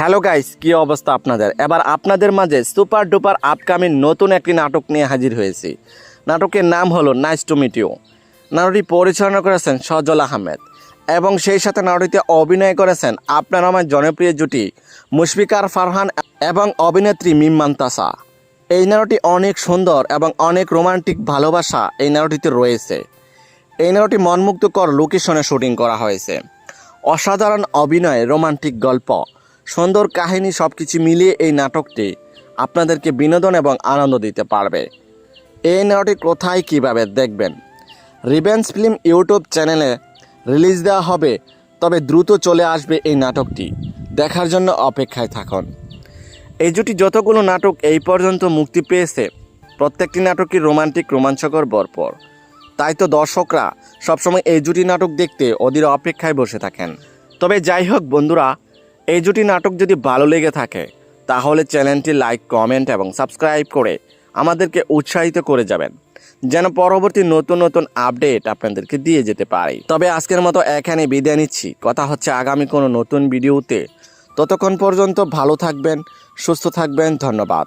Hello guys, কি অবস্থা আপনাদের? এবার আপনাদের মাঝে সুপার ডুপার আপকামিং নতুন একটি নাটক নিয়ে হাজির হয়েছি। নাটকের নাম হলো নাইস টু মিট ইউ নাটকটি পরিচালনা করেছেন সজল আহমেদ এবং সেই সাথে নাটকটিতে অভিনয় করেছেন আপনার আমার জনপ্রিয় জুটি মুশফিকার ফারহান এবং অভিনেত্রী মিম্মান তাসা। এই নাটকটি অনেক সুন্দর এবং অনেক রোমান্টিক ভালোবাসা এই নাটকটিতে রয়েছে। এই নাটকটি মনমুগ্ধকর লোকেশনে শুটিং করা হয়েছে। অসাধারণ অভিনয়, রোমান্টিক গল্প সুন্দর কাহিনী সব কিছু মিলিয়ে এই নাটকটি আপনাদেরকে বিনোদন এবং আনন্দ দিতে পারবে। এই নাটকটি কোথায় কীভাবে দেখবেন? রিভেন্স ফিল্ম ইউটিউব চ্যানেলে রিলিজ দেওয়া হবে, তবে দ্রুত চলে আসবে এই নাটকটি। দেখার জন্য অপেক্ষায় থাকুন। এই জুটি যতগুলো নাটক এই পর্যন্ত মুক্তি পেয়েছে, প্রত্যেকটি নাটকই রোমান্টিক, রোমাঞ্চকর বরপর তাই তো দর্শকরা সবসময় এই জুটি নাটক দেখতে অধীর অপেক্ষায় বসে থাকেন। তবে যাই হোক বন্ধুরা এই জুটি নাটক যদি ভালো লেগে থাকে, তাহলে চ্যানেলটি লাইক, কমেন্ট এবং সাবস্ক্রাইব করে আমাদেরকে উৎসাহিত করে যাবেন, যেন পরবর্তী নতুন নতুন আপডেট আপনাদেরকে দিয়ে যেতে পারি। তবে আজকের মতো এখানে বিদায় নিচ্ছি। কথা হচ্ছে আগামী কোনো নতুন ভিডিওতে। ততক্ষণ পর্যন্ত ভালো থাকবেন, সুস্থ থাকবেন, ধন্যবাদ।